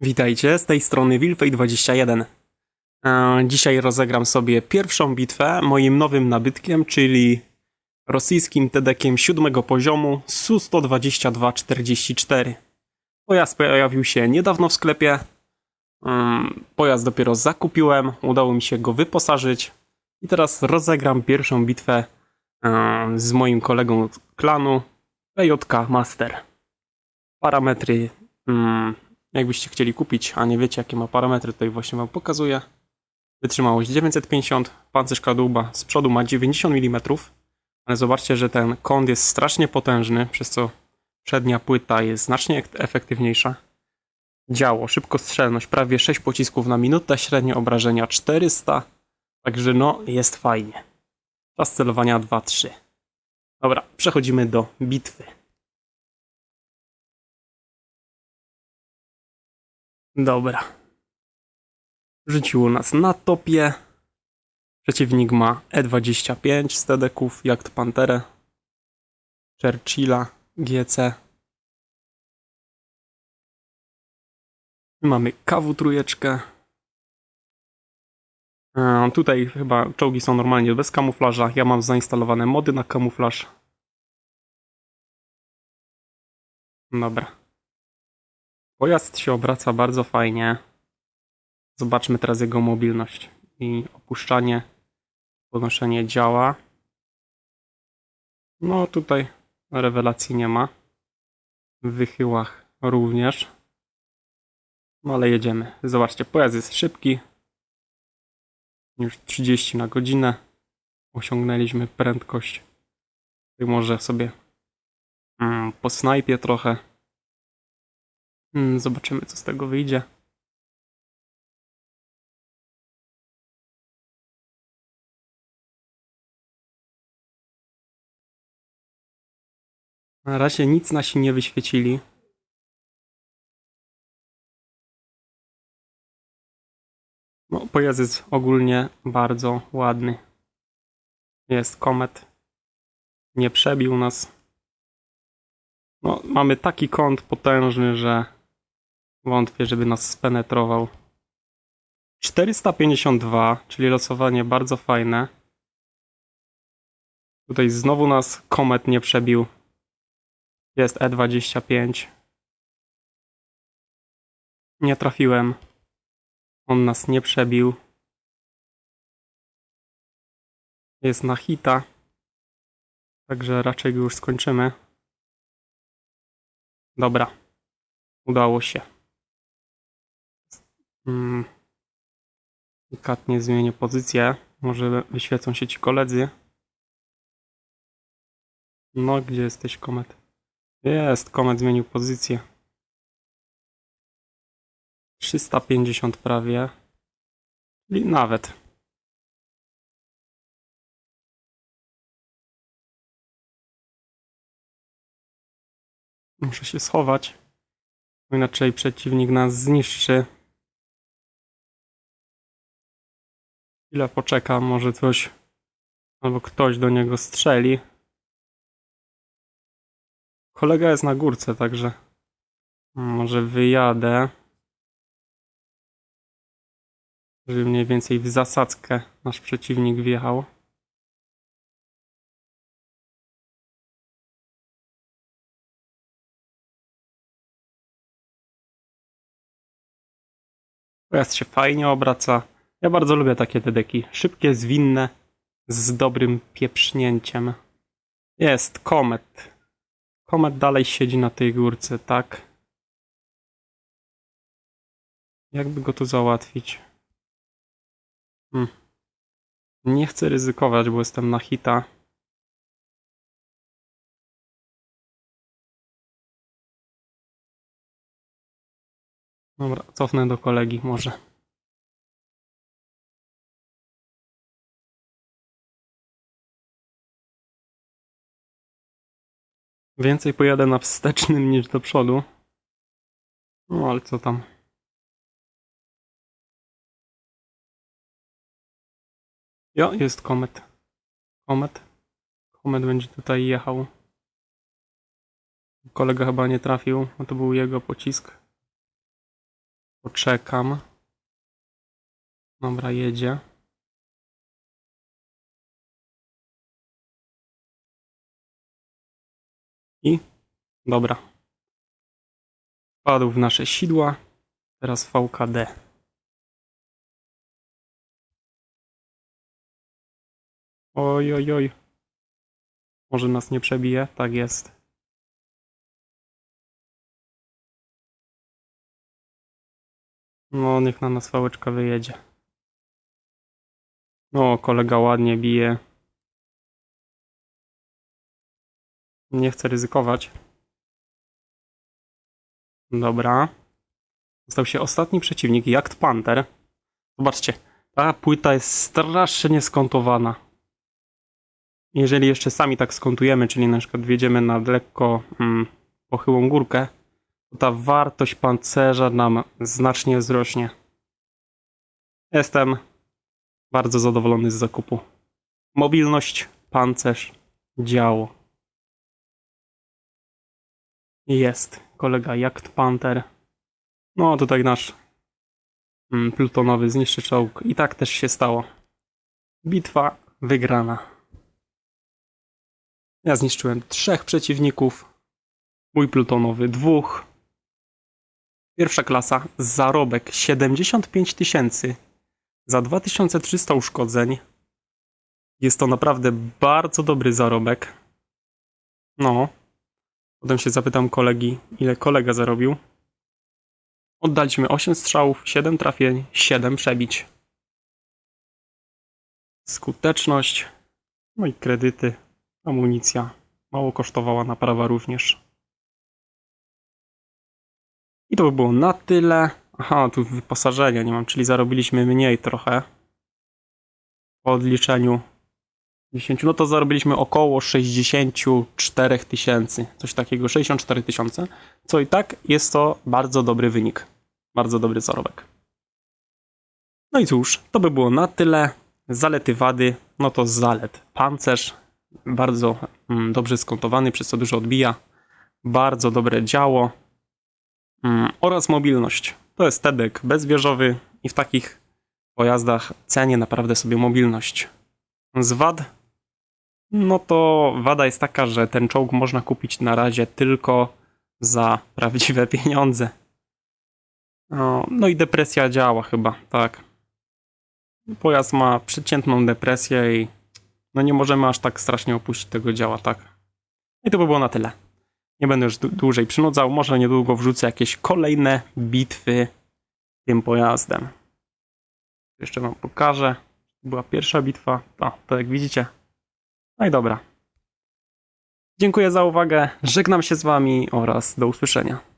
Witajcie, z tej strony Wilfej21. E, Dzisiaj rozegram sobie pierwszą bitwę moim nowym nabytkiem, czyli rosyjskim TDK-iem siódmego poziomu Su-122-44. Pojazd pojawił się niedawno w sklepie. Mm, Pojazd dopiero zakupiłem, udało mi się go wyposażyć i teraz rozegram pierwszą bitwę e, z moim kolegą z klanu PJK Master. Parametry mm, Jakbyście chcieli kupić, a nie wiecie jakie ma parametry, tutaj właśnie wam pokazuję. Wytrzymałość 950, pancerz kadłuba z przodu ma 90 mm, ale zobaczcie, że ten kąt jest strasznie potężny, przez co przednia płyta jest znacznie ek- efektywniejsza. Działo, szybkostrzelność prawie 6 pocisków na minutę, średnie obrażenia 400, także no jest fajnie. Czas celowania 2-3. Dobra, przechodzimy do bitwy. Dobra. Rzuciło nas na topie. Przeciwnik ma E25 z TDK-ów, Jagd Panterę, Churchilla, GC. Mamy KW trójeczkę. E, Tutaj chyba czołgi są normalnie bez kamuflaża. Ja mam zainstalowane mody na kamuflaż. Dobra. Pojazd się obraca bardzo fajnie. Zobaczmy teraz jego mobilność. I opuszczanie, podnoszenie działa. No tutaj rewelacji nie ma. W wychyłach również. No ale jedziemy. Zobaczcie, pojazd jest szybki. Już 30 na godzinę. Osiągnęliśmy prędkość. Tutaj może sobie mm, po snajpie trochę. Mm, Zobaczymy, co z tego wyjdzie. Na razie nic nasi nie wyświecili. No, pojazd jest ogólnie bardzo ładny. Jest komet. Nie przebił nas. No, mamy taki kąt potężny, że wątpię, żeby nas spenetrował. 452, czyli losowanie bardzo fajne. Tutaj znowu nas komet nie przebił. Jest E25. Nie trafiłem. On nas nie przebił. Jest na hita. Także raczej już skończymy. Dobra. Udało się. Mm. Delikatnie zmienię pozycję. Może wyświecą się ci koledzy. No, gdzie jesteś, komet? Jest, komet zmienił pozycję. 350 prawie. Czyli nawet. Muszę się schować. Inaczej przeciwnik nas zniszczy. Chwilę poczekam, może coś albo ktoś do niego strzeli. Kolega jest na górce, także może wyjadę. Żeby mniej więcej w zasadzkę nasz przeciwnik wjechał. Pojazd się fajnie obraca. Ja bardzo lubię takie TDki. Szybkie, zwinne, z dobrym pieprznięciem. Jest komet. Komet dalej siedzi na tej górce, tak? Jakby go tu załatwić? Hmm. Nie chcę ryzykować, bo jestem na hita. Dobra, cofnę do kolegi może. Więcej pojadę na wstecznym niż do przodu. No ale co tam. Jo, jest komet. Komet. Komet będzie tutaj jechał. Kolega chyba nie trafił, bo to był jego pocisk. Poczekam. Dobra, jedzie. I dobra. Wpadł w nasze sidła. Teraz VKD. Oj, oj, oj. Może nas nie przebije? Tak jest. No, niech na nas fałeczka wyjedzie. No, kolega ładnie bije. Nie chcę ryzykować. Dobra. Został się ostatni przeciwnik, Jagd Panther. Zobaczcie, ta płyta jest strasznie skontowana. Jeżeli jeszcze sami tak skontujemy, czyli na przykład wjedziemy na lekko mm, pochyłą górkę, to ta wartość pancerza nam znacznie wzrośnie. Jestem bardzo zadowolony z zakupu. Mobilność, pancerz, działo. Jest kolega Jagd Panther. No tutaj nasz mm, plutonowy zniszczy czołg. I tak też się stało. Bitwa wygrana. Ja zniszczyłem trzech przeciwników. Mój plutonowy dwóch. Pierwsza klasa, zarobek 75 tysięcy za 2300 uszkodzeń. Jest to naprawdę bardzo dobry zarobek. No. Potem się zapytam kolegi, ile kolega zarobił. Oddaliśmy 8 strzałów, 7 trafień, 7 przebić. Skuteczność, no i kredyty, amunicja. Mało kosztowała naprawa również. I to by było na tyle. Aha, tu wyposażenia nie mam, czyli zarobiliśmy mniej trochę. Po odliczeniu 10, no to zarobiliśmy około 64 tysięcy. Coś takiego, 64 tysiące. Co i tak jest to bardzo dobry wynik. Bardzo dobry zarobek. No i cóż, to by było na tyle. Zalety wady, no to zalet. Pancerz, bardzo mm, dobrze skontowany, przez co dużo odbija. Bardzo dobre działo. Mm, oraz mobilność. To jest TEDek bezwieżowy i w takich pojazdach cenię naprawdę sobie mobilność. Z wad, no to wada jest taka, że ten czołg można kupić na razie tylko za prawdziwe pieniądze. No, no i depresja działa chyba, tak. Pojazd ma przeciętną depresję i no nie możemy aż tak strasznie opuścić tego działa, tak. I to by było na tyle. Nie będę już dłużej przynudzał. Może niedługo wrzucę jakieś kolejne bitwy tym pojazdem. Jeszcze wam pokażę. Była pierwsza bitwa. O, to jak widzicie. No i dobra. Dziękuję za uwagę. Żegnam się z wami oraz do usłyszenia.